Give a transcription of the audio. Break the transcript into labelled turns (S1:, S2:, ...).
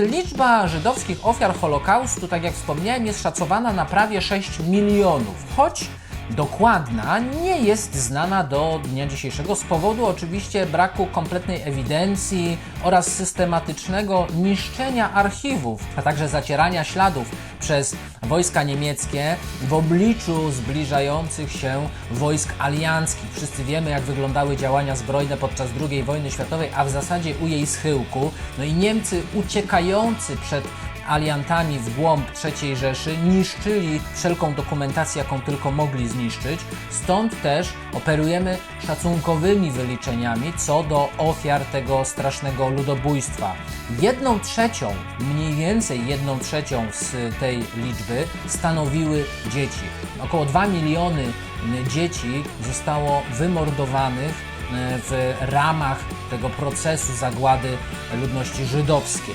S1: Liczba żydowskich ofiar Holokaustu, tak jak wspomniałem, jest szacowana na prawie 6 milionów, choć dokładna nie jest znana do dnia dzisiejszego z powodu oczywiście braku kompletnej ewidencji oraz systematycznego niszczenia archiwów, a także zacierania śladów przez wojska niemieckie w obliczu zbliżających się wojsk alianckich. Wszyscy wiemy, jak wyglądały działania zbrojne podczas II wojny światowej, a w zasadzie u jej schyłku. No i Niemcy uciekający przed aliantami w głąb III Rzeszy niszczyli wszelką dokumentację, jaką tylko mogli zniszczyć. Stąd też operujemy szacunkowymi wyliczeniami co do ofiar tego strasznego ludobójstwa. Jedną trzecią, mniej więcej jedną trzecią z tej liczby stanowiły dzieci. Około 2 miliony dzieci zostało wymordowanych e, w ramach tego procesu zagłady ludności żydowskiej.